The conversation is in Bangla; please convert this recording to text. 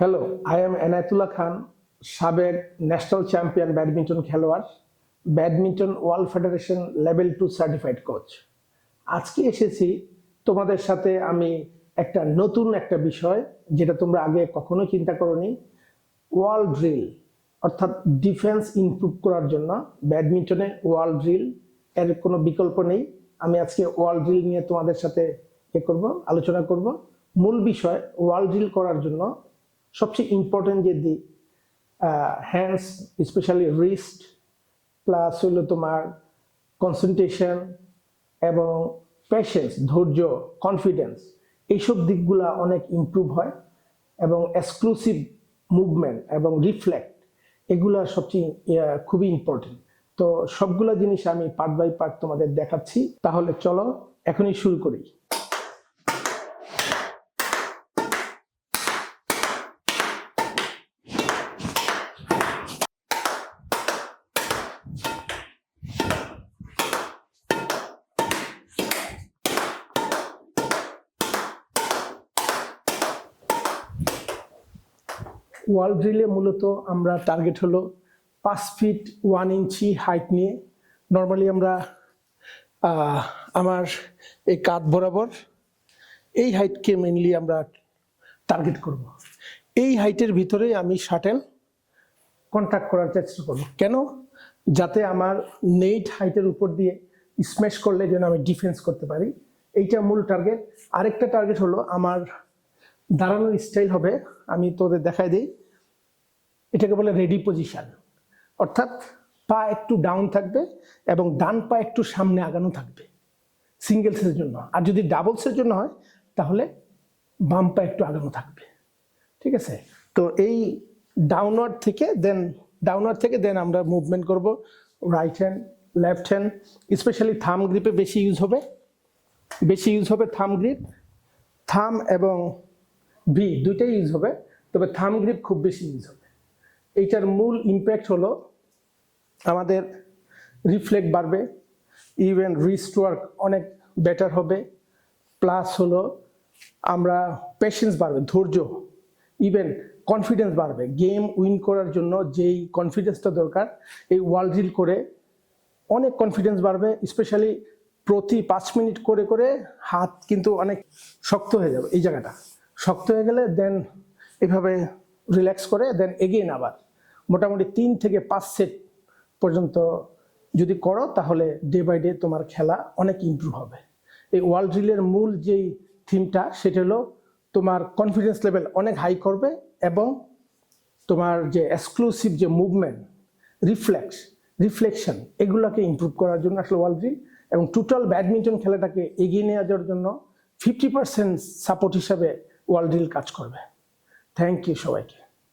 Hello I am Enayatullah Khan সাবেক ন্যাশনাল চ্যাম্পিয়ন ব্যাডমিন্টন খেলোয়াড় badminton world federation level two certified coach আজকে এসেছি তোমাদের সাথে আমি একটা নতুন একটা বিষয় যেটা তোমরা আগে কখনো চিন্তা করনি ওয়াল ড্রিল অর্থাৎ ডিফেন্স ইমপ্রুভ করার জন্য ব্যাডমিন্টনে ওয়াল ড্রিল এর কোনো বিকল্প নেই। আমি আজকে ওয়াল ড্রিল নিয়ে তোমাদের সাথে এ করব, আলোচনা করব। মূল বিষয় ওয়াল ড্রিল করার জন্য সবচেয়ে ইম্পর্টেন্ট যে দিক হ্যান্ডস স্পেশালি রিস্ট প্লাস হলো তোমার কনসেন্ট্রেশন এবং পেশেন্স ধৈর্য কনফিডেন্স এইসব দিকগুলা অনেক ইমপ্রুভ হয় এবং এক্সক্লুসিভ মুভমেন্ট এবং রিফ্লেক্ট এগুলা সবচেয়ে খুবই ইম্পর্টেন্ট তো সবগুলা জিনিস আমি পার্ট বাই পার্ট তোমাদের দেখাচ্ছি। তাহলে চলো, এখনই শুরু করি। ওয়াল ড্রিলে মূলত আমরা টার্গেট হলো পাঁচ ফিট ওয়ান ইঞ্চি হাইট নিয়ে। নর্মালি আমরা আমার এই কাঠ বরাবর এই হাইটকে মেনলি আমরা টার্গেট করব। এই হাইটের ভিতরে আমি শাটেল কন্ট্যাক্ট করার চেষ্টা করব। কেন? যাতে আমার নেট হাইটের উপর দিয়ে স্ম্যাশ করলে যেন আমি ডিফেন্স করতে পারি। এইটা মূল টার্গেট আরেকটা টার্গেট হলো আমার দাঁড়ানোর স্টাইল হবে, আমি তোদের দেখাই দিই। এটাকে বলে রেডি পজিশন অর্থাৎ পা একটু ডাউন থাকবে এবং ডান পা একটু সামনে আগানো থাকবে। সিঙ্গেলসের জন্য। আর যদি ডাবলসের জন্য হয়, তাহলে বাম পা একটু আগানো থাকবে। ঠিক আছে? তো এই ডাউনওয়ার্ড থেকে দেন ডাউনওয়ার্ড থেকে দেন আমরা মুভমেন্ট করব। Right hand left hand specially thumb গ্রিপে বেশি ইউজ হবে। বেশি ইউজ হবে থাম গ্রিপ থাম এবং ভি দুইটাই ইউজ হবে, তবে থাম গ্রিপ খুব বেশি ইউজ হবে। এইটার মূল ইম্প্যাক্ট হলো আমাদের রিফ্লেক্ট বাড়বে ইভেন রিস্ট ওয়ার্ক অনেক বেটার হবে। প্লাস হলো আমরা পেশেন্স বাড়বে, ধৈর্য ইভেন কনফিডেন্স বাড়বে। গেম উইন করার জন্য যেই কনফিডেন্সটা দরকার, এই ওয়ার্ল্ড রিল করে অনেক কনফিডেন্স বাড়বে স্পেশালি প্রতি পাঁচ মিনিট করে করে হাত কিন্তু অনেক শক্ত হয়ে যাবে এই জায়গাটা। শক্ত হয়ে গেলে দেন এভাবে রিল্যাক্স করে দেন এগেইন আবার। মোটামুটি তিন থেকে পাঁচ সেট পর্যন্ত যদি করো, তাহলে ডে বাই ডে তোমার খেলা অনেক ইমপ্রুভ হবে। এই ওয়ার্ল্ড রিলের মূল যেই থিমটা সেটা হলো তোমার কনফিডেন্স লেভেল অনেক হাই করবে এবং তোমার যে এক্সক্লুসিভ যে মুভমেন্ট রিফ্লেক্স রিফ্লেকশন এগুলোকে ইমপ্রুভ করার জন্য আসলে ওয়ার্ল্ড ড্রিল এবং টোটাল ব্যাডমিন্টন খেলাটাকে এগিয়ে নিয়ে যাওয়ার জন্য ফিফটি পার্সেন্ট সাপোর্ট হিসাবে ওয়ার্ল্ড ডিল কাজ করবে। থ্যাংক ইউ সবাইকে।